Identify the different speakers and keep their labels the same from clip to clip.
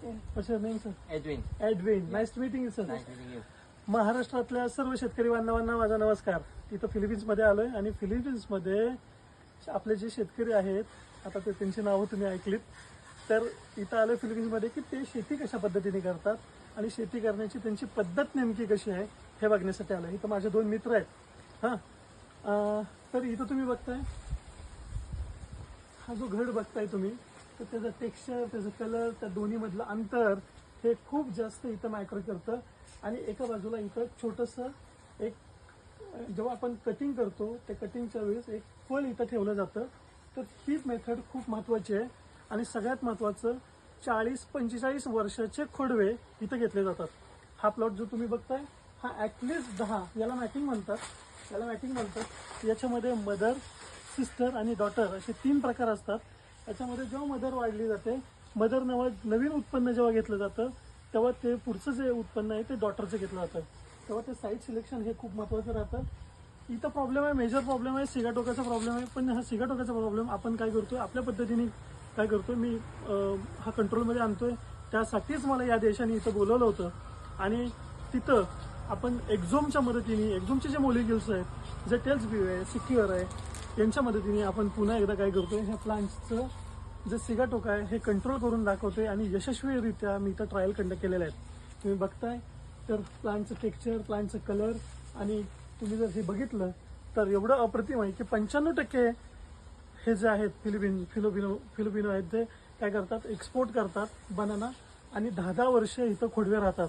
Speaker 1: What's your name, sir?
Speaker 2: Edwin,
Speaker 1: Edwin. Nice to meeting you, sir.
Speaker 2: nice meeting you.
Speaker 1: महाराष्ट्रातल्या सर्व शेतकरी बांधवांना माझा नमस्कार इथं फिलिपिन्समध्ये आलोय आणि फिलिपिन्समध्ये आपले जे शेतकरी आहेत आता ते त्यांची नावं तुम्ही ऐकलीत तर इथं आलोय फिलिपिन्समध्ये की ते शेती कशा पद्धतीने करतात आणि शेती करण्याची त्यांची पद्धत नेमकी कशी आहे हे बघण्यासाठी आलोय इथं माझे दोन मित्र आहेत हां तर इथं तुम्ही बघताय हा जो घड बघताय तुम्ही तर त्याचं टेक्स्चर त्याचं कलर त्या दोन्हीमधलं अंतर हे खूप जास्त इथं मॅटर करतं. आणि एका बाजूला इथं छोटंसं एक जेव्हा आपण कटिंग करतो त्या कटिंगच्या वेळेस एक फळ इथं ठेवलं जातं. तर ही मेथड खूप महत्त्वाची आहे. आणि सगळ्यात महत्त्वाचं चाळीस पंचेचाळीस वर्षाचे खोडवे इथं घेतले जातात. हा प्लॉट जो तुम्ही बघताय हा ॲटलिस्ट दहा याला मॅटिंग म्हणतात. याला मॅटिंग म्हणतात. याच्यामध्ये मदर सिस्टर आणि डॉटर असे तीन प्रकार असतात. याच्यामध्ये जेव्हा मदर वाढली जाते मदर नव नवीन उत्पन्न जेव्हा घेतलं जातं तेव्हा ते पुढचं जे उत्पन्न आहे ते डॉटरचं घेतलं जातं. तेव्हा ते साईट सिलेक्शन हे खूप महत्त्वाचं राहतं. इथं प्रॉब्लेम आहे मेजर प्रॉब्लेम आहे सिगाटोकाचा प्रॉब्लेम आहे पण हा सिगाटोकाचा प्रॉब्लेम आपण काय करतो आपल्या पद्धतीने काय करतो मी हा कंट्रोलमध्ये आणतोय. त्यासाठीच मला या देशाने इथं बोलवलं होतं. आणि तिथं आपण एक्झोमच्या मदतीने एक्झोमचे जे मोलिक्युल्स आहेत जे टेल्स बी आहे सिक्युअर आहे यांच्या मदतीने आपण पुन्हा एकदा काय करतोय ह्या प्लांट्सचं जे सिगाटोक आहे हे कंट्रोल करून दाखवते आणि यशस्वीरित्या मी इथं ट्रायल कंडक्ट केलेले आहेत तुम्ही बघताय तर प्लांटचं टेक्स्चर प्लांटचं कलर आणि तुम्ही जर हे बघितलं तर एवढं अप्रतिम आहे की पंच्याण्णव टक्के हे जे आहेत फिलिपिन फिलोबिनो फिलिपिनो आहेत ते काय करतात एक्सपोर्ट करतात बनाना आणि दहा दहा वर्ष इथं खोडवे राहतात.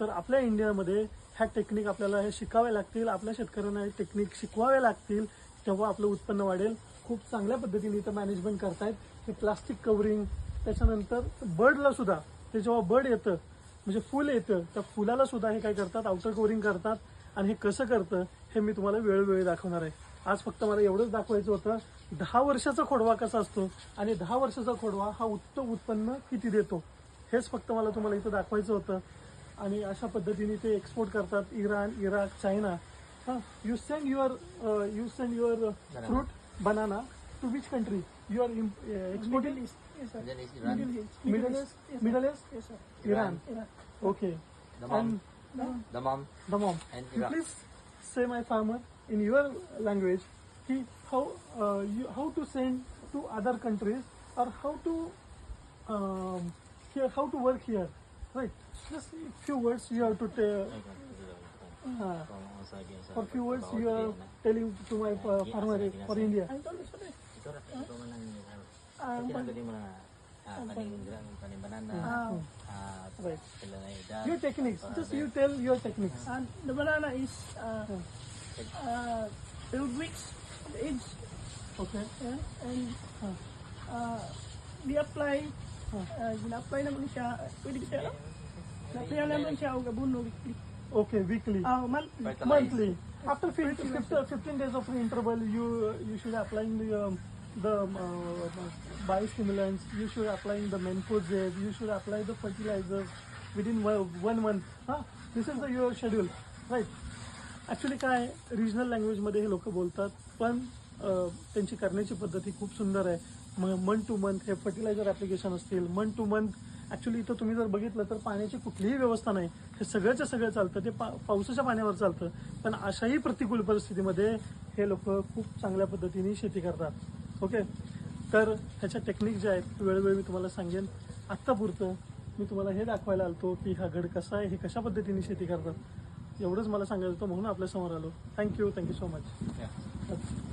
Speaker 1: तर आपल्या इंडियामध्ये ह्या टेक्निक आपल्याला हे शिकाव्या लागतील आपल्या शेतकऱ्यांना हे टेक्निक शिकवावे लागतील तेव्हा आपलं उत्पन्न वाढेल. खूप चांगल्या पद्धतीने इथं मॅनेजमेंट करतायत. हे प्लास्टिक कवरिंग त्याच्यानंतर बर्डला सुद्धा ते जेव्हा बर्ड येतं म्हणजे फुल येतं त्या फुलाला सुद्धा हे काय करतात? आउटर कवरिंग करतात. आणि हे कसं करतं हे मी तुम्हाला वेळोवेळी दाखवणार आहे. आज फक्त मला एवढंच दाखवायचं होतं दहा वर्षाचा खोडवा कसा असतो आणि दहा वर्षाचा खोडवा हा उत्तम उत्पन्न किती देतो? हेच फक्त मला तुम्हाला इथं दाखवायचं होतं. आणि अशा पद्धतीने ते एक्सपोर्ट करतात. Iran Iraq China. You send your uh, you send your uh, fruit banana to which country? You are imp- uh, exporting
Speaker 3: Middle East. Yes, sir.
Speaker 2: Middle East, Iran.
Speaker 3: Middle East.
Speaker 1: Middle East.
Speaker 3: Yes, sir.
Speaker 1: Middle East.
Speaker 3: Yes, sir.
Speaker 1: Iran.
Speaker 3: Iran.
Speaker 1: Iran.
Speaker 2: Okay. Dammam,
Speaker 1: And
Speaker 2: No.
Speaker 1: Dammam, Damam.
Speaker 2: and Iraq.
Speaker 1: Please say my farmer in your language. He how uh, you, how to send to other countries or how to um, here how to work here, right? Just few words you have to tell. Ah. For few words, you are telling to my uh, farmer for India. Your techniques, just you tell your techniques.
Speaker 3: And the banana is uh, uh, build bricks, the.
Speaker 1: Okay.
Speaker 3: Yeah, and uh, di-apply, uh, gina-apply naman siya, pwede siya, na-apply naman siya o gabuno,
Speaker 1: okay weekly
Speaker 3: Ah, monthly.
Speaker 2: Fertilize.
Speaker 1: monthly after 15, 15 days of interval you you should applying the um, the uh, biostimulants you should applying the menfozade you should apply the fertilizers within one one month huh? this is the your schedule right actually काय regional लँग्वेजमध्ये हे लोक बोलतात पण अं, त्यांची करण्याची पद्धत ही खूप सुंदर आहे मंथ टू मंथ हे फर्टिलायझर ॲप्लिकेशन असतील मंथ टू मंथ ॲक्च्युली इथं तुम्ही जर बघितलं तर पाण्याची कुठलीही व्यवस्था नाही. हे सगळंच्या सगळं चालतं. ते पा पावसाच्या पाण्यावर चालतं. पण अशाही प्रतिकूल परिस्थितीमध्ये हे लोक खूप चांगल्या पद्धतीने शेती करतात. ओके? तर ह्याच्या टेक्निक ज्या आहेत वेळोवेळी मी तुम्हाला सांगेन. आत्तापुरतं मी तुम्हाला हे दाखवायला आलतो की हा गड कसा आहे हे कशा पद्धतीने शेती करतात. एवढंच मला सांगायचं होतं म्हणून आपल्यासमोर आलो. Thank you thank you
Speaker 2: so much.